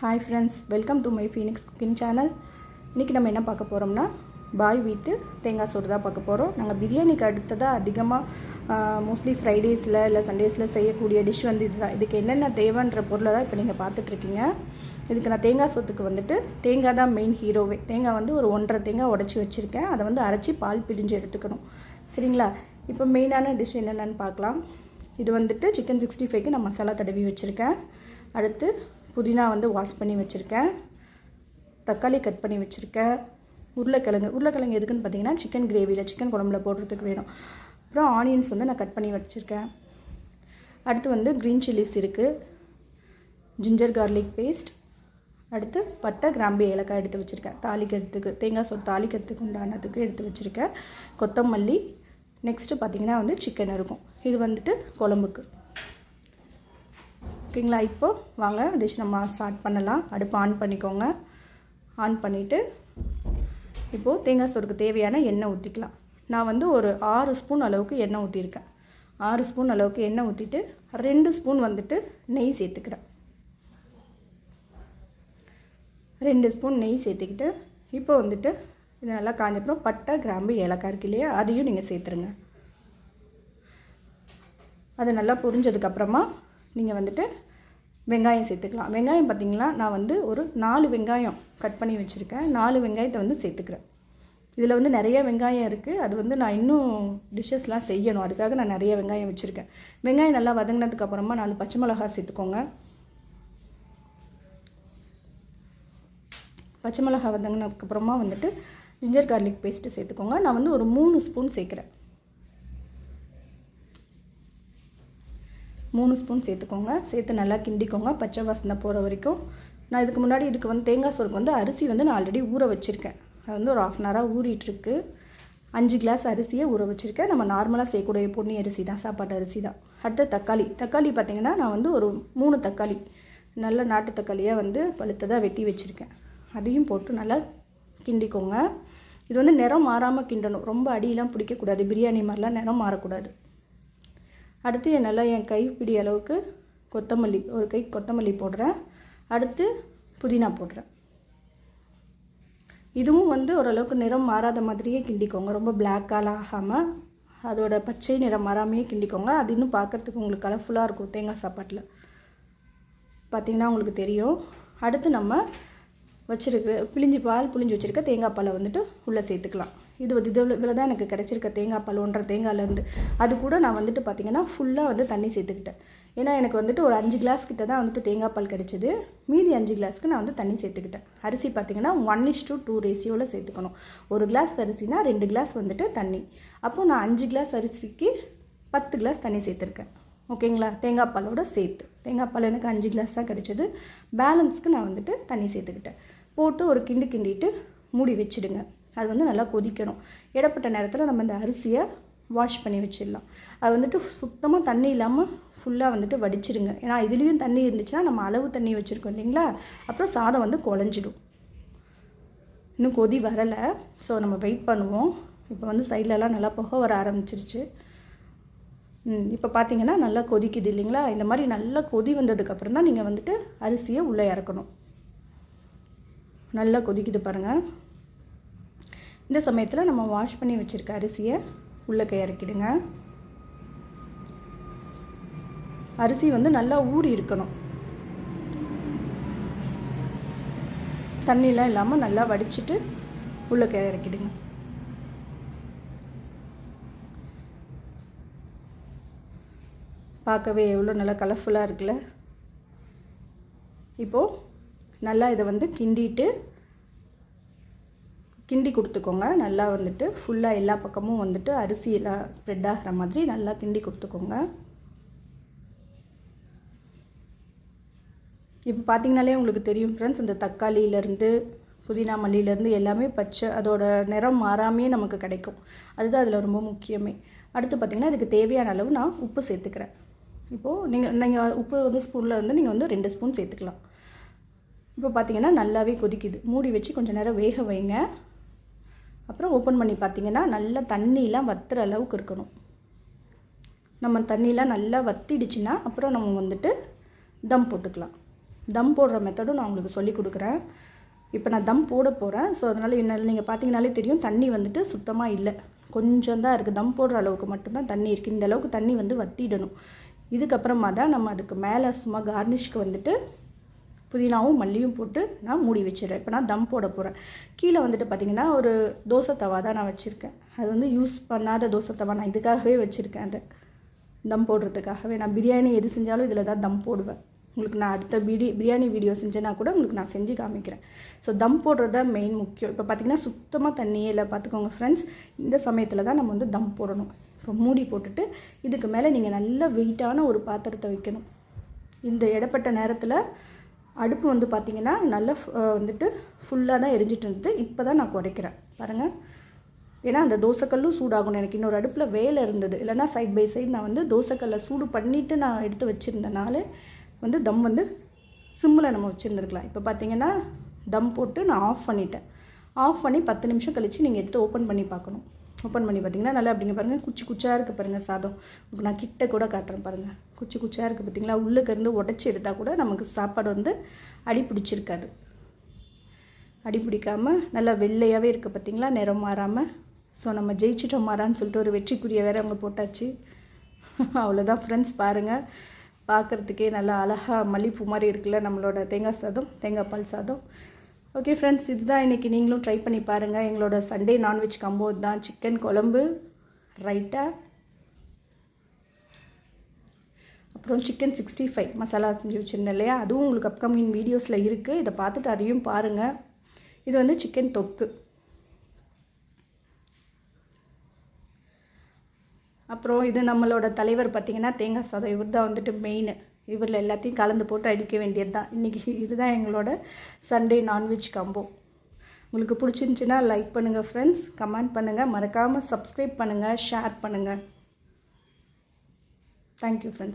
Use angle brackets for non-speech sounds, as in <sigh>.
Hi friends welcome to my Phoenix cooking channel இன்றைக்கி நம்ம என்ன பார்க்க போகிறோம்னா பாய் வீட்டு தேங்காய் சோறு தான் பார்க்க போகிறோம் நாங்கள் பிரியாணிக்கு அடுத்ததாக அதிகமாக மோஸ்ட்லி ஃப்ரைடேஸில் இல்லை சண்டேஸில் செய்யக்கூடிய டிஷ் வந்து இதுதான். இதுக்கு என்னென்ன தேவைன்ற பொருளை தான் இப்போ நீங்கள் பார்த்துட்ருக்கீங்க இதுக்கு நான் தேங்காய் சோத்துக்கு வந்துட்டு தேங்காய் தான் மெயின் ஹீரோவே தேங்காய் வந்து ஒரு ஒன்றரை தேங்காய் உடச்சி வச்சுருக்கேன். அதை வந்து அரைச்சி பால் பிரிஞ்சு எடுத்துக்கணும். சரிங்களா? இப்போ மெயினான டிஷ் என்னென்னு பார்க்கலாம். இது வந்துட்டு சிக்கன் சிக்ஸ்டி ஃபைவ்க்கு நான் மசாலா தடவி வச்சுருக்கேன். அடுத்து புதினா வந்து வாஷ் பண்ணி வச்சுருக்கேன். தக்காளி கட் பண்ணி வச்சுருக்கேன். உருளைக்கிழங்கு உருளைக்கிழங்கு எதுக்குன்னு பார்த்தீங்கன்னா சிக்கன் கிரேவியில் சிக்கன் குழம்புல போடுறதுக்கு வேணும். அப்புறம் ஆனியன்ஸ் வந்து நான் கட் பண்ணி வச்சுருக்கேன். அடுத்து வந்து க்ரீன் சில்லிஸ் இருக்குது ஜிஞ்சர் கார்லிக் பேஸ்ட் அடுத்து பட்டை கிராம்பு ஏலக்காய் எடுத்து வச்சுருக்கேன். தாளிக்கிறதுக்கு தேங்காய் சோறு தாளிக்கிறதுக்கு உண்டானதுக்கு எடுத்து வச்சுருக்கேன். கொத்தமல்லி. நெக்ஸ்ட்டு பார்த்திங்கன்னா வந்து சிக்கன் இருக்கும். இது வந்துட்டு குழம்புக்கு. ஓகேங்களா? இப்போது வாங்க டிஷ் நம்ம ஸ்டார்ட் பண்ணலாம். அடுப்பு ஆன் பண்ணிக்கோங்க. ஆன் பண்ணிவிட்டு இப்போது தேங்காய் சோறுக்கு தேவையான எண்ணெய் ஊற்றிக்கலாம் நான் வந்து ஒரு ஆறு ஸ்பூன் அளவுக்கு எண்ணெய் ஊற்றிருக்கேன் ஆறு ஸ்பூன் அளவுக்கு எண்ணெய் ஊற்றிட்டு ரெண்டு ஸ்பூன் வந்துட்டு நெய் சேர்த்துக்கிறேன். ரெண்டு ஸ்பூன் நெய் சேர்த்துக்கிட்டு இப்போ வந்துட்டு இது நல்லா காஞ்சப்புறம் பட்டை கிராம்பு ஏலக்காய் இருக்கு இல்லையா? அதையும் நீங்கள் சேர்த்துருங்க. அது நல்லா புரிஞ்சதுக்கப்புறமா நீங்கள் வந்துட்டு வெங்காயம் சேர்த்துக்கலாம். வெங்காயம் பார்த்திங்கன்னா நான் வந்து ஒரு நாலு வெங்காயம் கட் பண்ணி வச்சுருக்கேன். நாலு வெங்காயத்தை வந்து சேர்த்துக்கிறேன். இதில் வந்து நிறைய வெங்காயம் இருக்குது அது வந்து நான் இன்னும் டிஷ்ஷஸ்லாம் செய்யணும். அதுக்காக நான் நிறைய வெங்காயம் வச்சுருக்கேன். வெங்காயம் நல்லா வதங்கினதுக்கப்புறமா நாலு பச்சை மிளகா சேர்த்துக்கோங்க. பச்சை மிளகா வதங்கினதுக்கப்புறமா வந்துட்டு ஜிஞ்சர் கார்லிக் பேஸ்ட்டு சேர்த்துக்கோங்க. நான் வந்து ஒரு மூணு ஸ்பூன் சேர்க்குறேன். மூணு ஸ்பூன் சேர்த்துக்கோங்க. சேர்த்து நல்லா கிண்டிக்கோங்க. பச்சை வாசனை போகிற வரைக்கும். நான் இதுக்கு முன்னாடி இதுக்கு வந்து தேங்காய் சோறுக்கு வந்து அரிசி வந்து நான் ஆல்ரெடி ஊற வச்சுருக்கேன். அது வந்து ஒரு ஆஃப் அன் ஹவராக ஊறிட்டுருக்கு. அஞ்சு கிளாஸ் அரிசியை ஊற வச்சுருக்கேன். நம்ம நார்மலாக செய்யக்கூடிய பொன்னி அரிசி தான் சாப்பாட்டு அரிசி தான். அடுத்த தக்காளி. தக்காளி பார்த்திங்கன்னா நான் வந்து ஒரு மூணு தக்காளி. நல்ல நாட்டு தக்காளியாக வந்து பழுத்ததாக வெட்டி வச்சுருக்கேன். அதையும் போட்டு நல்லா கிண்டிக்கோங்க. இது வந்து நிறம் மாறாமல் கிண்டணும். ரொம்ப அடியெலாம் பிடிக்கக்கூடாது. பிரியாணி மாதிரிலாம் நிறம் மாறக்கூடாது. அடுத்து என் நல்லா என் கைப்பிடி அளவுக்கு கொத்தமல்லி ஒரு கை கொத்தமல்லி போடுறேன். அடுத்து புதினா போடுறேன். இதுவும் வந்து ஓரளவுக்கு நிறம் மாறாத மாதிரியே கிண்டிக்கோங்க. ரொம்ப பிளாக்கால் ஆகாமல் அதோட பச்சை நிறம் மாறாமையே கிண்டிக்கோங்க. அது இன்னும் பார்க்குறதுக்கு உங்களுக்கு கலர்ஃபுல்லாக இருக்கும் தேங்காய் சாப்பாட்டில். பார்த்திங்கன்னா உங்களுக்கு தெரியும். அடுத்து நம்ம வச்சுருக்க பிழிஞ்சி பால் புளிஞ்சு வச்சுருக்க தேங்காய் பாலை வந்துட்டு உள்ளே சேர்த்துக்கலாம். இது வந்து இதில் இதில் தான் எனக்கு கிடச்சிருக்க தேங்காய் பால் ஒன்றரை தேங்காயிலேருந்து அது கூட நான் வந்துட்டு பார்த்திங்கன்னா ஃபுல்லாக வந்து தண்ணி சேர்த்துக்கிட்டேன். ஏன்னா எனக்கு வந்துட்டு ஒரு அஞ்சு கிளாஸ் கிட்ட தான் வந்துட்டு தேங்காய் பால் கிடச்சிது. மீதி அஞ்சு கிளாஸ்க்கு நான் வந்து தண்ணி சேர்த்துக்கிட்டேன். அரிசி பார்த்திங்கன்னா ஒன் இஸ் டூ டூ ரேஷியோவில் சேர்த்துக்கணும். ஒரு கிளாஸ் அரிசினா ரெண்டு கிளாஸ் வந்துட்டு தண்ணி. அப்போது நான் அஞ்சு கிளாஸ் அரிசிக்கு பத்து கிளாஸ் தண்ணி சேர்த்துருக்கேன். ஓகேங்களா தேங்காய் பாலோட சேர்த்து. தேங்காய் பால் எனக்கு அஞ்சு கிளாஸ் தான் கிடச்சிது. பேலன்ஸ்க்கு நான் வந்துட்டு தண்ணி சேர்த்துக்கிட்டேன். போட்டு ஒரு கிண்டு கிண்டிட்டு மூடி வச்சுடுங்க. அது வந்து நல்லா கொதிக்கணும். இடப்பட்ட நேரத்தில் நம்ம இந்த அரிசியை வாஷ் பண்ணி வச்சிடலாம். அது வந்துட்டு சுத்தமாக தண்ணி இல்லாமல் ஃபுல்லாக வந்துட்டு வடிச்சிடுங்க ஏன்னா இதுலேயும் தண்ணி இருந்துச்சுன்னா நம்ம அளவு தண்ணி வச்சுருக்கோம் இல்லைங்களா? அப்புறம் சாதம் வந்து குழஞ்சிடும். இன்னும் கொதி வரலை. ஸோ நம்ம வெயிட் பண்ணுவோம். இப்போ வந்து சைட்லலாம் நல்லா புகை வர ஆரம்பிச்சிருச்சு. இப்போ பார்த்தீங்கன்னா நல்லா கொதிக்குது இல்லைங்களா? இந்த மாதிரி நல்லா கொதி வந்ததுக்கப்புறம் தான் நீங்கள் வந்துட்டு அரிசியை உள்ளே இறக்கணும். நல்லா கொதிக்குது பாருங்கள் இந்த சமயத்தில் நம்ம வாஷ் பண்ணி வச்சுருக்க அரிசியை உள்ளே இறக்கிடுங்க. அரிசி வந்து நல்லா ஊறி இருக்கணும். தண்ணிலாம் இல்லாமல் நல்லா வடிச்சிட்டு உள்ளே இறக்கிடுங்க. பார்க்கவே எவ்வளோ நல்லா கலர்ஃபுல்லாக இருக்குல்ல? இப்போது நல்லா இதை வந்து கிண்டிட்டு கிண்டி கொடுத்துக்கோங்க. நல்லா வந்துட்டு ஃபுல்லாக எல்லா பக்கமும் வந்துட்டு அரிசி எல்லாம் ஸ்ப்ரெட் ஆகிற மாதிரி நல்லா கிண்டி கொடுத்துக்கோங்க. இப்போ பார்த்தீங்கனாலே உங்களுக்கு தெரியும் ஃப்ரெண்ட்ஸ் இந்த தக்காளியிலேருந்து புதினா மல்லியிலேருந்து எல்லாமே பச்சை அதோட நிறம் மாறாமே நமக்கு கிடைக்கும். அதுதான் அதில் ரொம்ப முக்கியமே. அடுத்து பார்த்திங்கன்னா இதுக்கு தேவையான அளவு நான் உப்பு சேர்த்துக்கிறேன். இப்போது நீங்கள் நீங்கள் உப்பு வந்து ஸ்பூனில் வந்து நீங்கள் வந்து ரெண்டு ஸ்பூன் சேர்த்துக்கலாம். இப்போ பார்த்தீங்கன்னா நல்லாவே கொதிக்குது. மூடி வச்சு கொஞ்சம் நேரம் வேக வைங்க. அப்புறம் ஓப்பன் பண்ணி பார்த்தீங்கன்னா நல்லா தண்ணியெலாம் வத்துற அளவுக்கு இருக்கணும். நம்ம தண்ணியெலாம் நல்லா வத்திடுச்சுன்னா அப்புறம் நம்ம வந்துட்டு தம் போட்டுக்கலாம். தம் போடுற மெத்தடும் நான் உங்களுக்கு சொல்லி கொடுக்குறேன். இப்போ நான் தம் போட போகிறேன் ஸோ அதனால் என்ன நீங்கள் பார்த்தீங்கனாலே தெரியும் தண்ணி வந்துட்டு சுத்தமாக இல்லை. கொஞ்சம் தான் இருக்குது தம் போடுற அளவுக்கு மட்டும்தான் தண்ணி இருக்குது இந்த அளவுக்கு தண்ணி வந்து வத்திடணும். இதுக்கப்புறமா தான் நம்ம அதுக்கு மேலே சும்மா கார்னிஷ்க்கு வந்துட்டு புதினாவும் மல்லியும் போட்டு நான் மூடி வச்சிடுறேன். இப்போ நான் தம் போட போகிறேன் கீழே வந்துட்டு பார்த்தீங்கன்னா ஒரு தோசை தவா தான் நான் வச்சுருக்கேன். அது வந்து யூஸ் பண்ணாத தோசை தவா நான் இதுக்காகவே வச்சுருக்கேன் அதை. தம் போடுறதுக்காகவே. நான் பிரியாணி எது செஞ்சாலும் இதில் தான் தம் போடுவேன். உங்களுக்கு நான் அடுத்த பிடி பிரியாணி வீடியோ செஞ்சேன்னா கூட உங்களுக்கு நான் செஞ்சு காமிக்கிறேன். ஸோ தம் போடுறது தான் மெயின் முக்கியம். இப்போ பார்த்தீங்கன்னா சுத்தமாக தண்ணியே இல்லை. பார்த்துக்கோங்க ஃப்ரெண்ட்ஸ் இந்த சமயத்தில் தான் நம்ம வந்து தம் போடணும். இப்போ மூடி போட்டுட்டு இதுக்கு மேலே நீங்கள் நல்ல வெயிட்டான ஒரு பாத்திரத்தை வைக்கணும். இந்த இடப்பட்ட நேரத்தில் அடுப்பு வந்து பார்த்திங்கன்னா நல்லா வந்துட்டு ஃபுல்லாக தான் எரிஞ்சிட்டு இருந்தது இப்போ தான் நான் குறைக்கிறேன். பாருங்கள் ஏன்னா அந்த தோசைக்கல்லும் சூடாகணும். எனக்கு இன்னொரு அடுப்பில் வேலை இருந்தது. இல்லைன்னா சைட் பை சைடு நான் வந்து தோசைக்கல்லை சூடு பண்ணிவிட்டு நான் எடுத்து வச்சுருந்தனால வந்து தம் வந்து சிம்மில் நம்ம வச்சுருந்துருக்கலாம். இப்போ பார்த்தீங்கன்னா தம் போட்டு நான் ஆஃப் பண்ணிட்டேன். ஆஃப் பண்ணி பத்து நிமிஷம் கழித்து நீங்கள் எடுத்து ஓப்பன் பண்ணி பார்க்கணும். ஓப்பன் பண்ணி பார்த்தீங்கன்னா நல்லா அப்படிங்க பாருங்கள் குச்சி குச்சாக இருக்குது பாருங்கள் சாதம். உங்களுக்கு நான் கிட்ட கூட காட்டுறேன் பாருங்கள் குச்சி குச்சாக இருக்குது பார்த்தீங்களா உள்ளுக்கு இருந்து உடச்சி எடுத்தால் கூட நமக்கு சாப்பாடு வந்து அடி பிடிச்சிருக்காது. அடி பிடிக்காமல் நல்லா வெள்ளையாகவே இருக்குது பார்த்தீங்களா நிறம் மாறாமல் ஸோ நம்ம ஜெயிச்சிட்டோம் மாறான்னு சொல்லிட்டு ஒரு வெற்றிக்குரிய வேறு அவங்க போட்டாச்சு. <laughs> அவ்வளோதான் ஃப்ரெண்ட்ஸ் பாருங்கள் பார்க்குறதுக்கே நல்லா அழகாக மல்லிப்பூ மாதிரி இருக்குல்ல நம்மளோட தேங்காய் சாதம் தேங்காய் பால் சாதம். ஓகே ஃப்ரெண்ட்ஸ் இதுதான் இன்றைக்கி நீங்களும் ட்ரை பண்ணி பாருங்கள் எங்களோட சண்டே நான்வெஜ் கம்போ தான். சிக்கன் குழம்பு ரைட்டா அப்புறம் சிக்கன் சிக்ஸ்டி ஃபைவ் மசாலா செஞ்சு வச்சுருந்தேன் இல்லையா? அதுவும் உங்களுக்கு அப்கமிங் வீடியோஸில் இருக்குது இதை பார்த்துட்டு அதையும் பாருங்கள் இது வந்து சிக்கன் தொக்கு. அப்புறம் இது நம்மளோட தலைவர் பார்த்திங்கன்னா தேங்காய் சாதம் இவர் தான் வந்துட்டு மெயின் இவரில் எல்லாத்தையும் கலந்து போட்டு அடிக்க வேண்டியது தான் இன்றைக்கி இதுதான் எங்களோட சண்டே நான்வெஜ் காம்போ உங்களுக்கு பிடிச்சிருந்துச்சின்னா லைக் பண்ணுங்கள் ஃப்ரெண்ட்ஸ் கமெண்ட் பண்ணுங்கள் மறக்காமல் சப்ஸ்கிரைப் பண்ணுங்கள் ஷேர் பண்ணுங்கள் தேங்க்யூ ஃப்ரெண்ட்ஸ்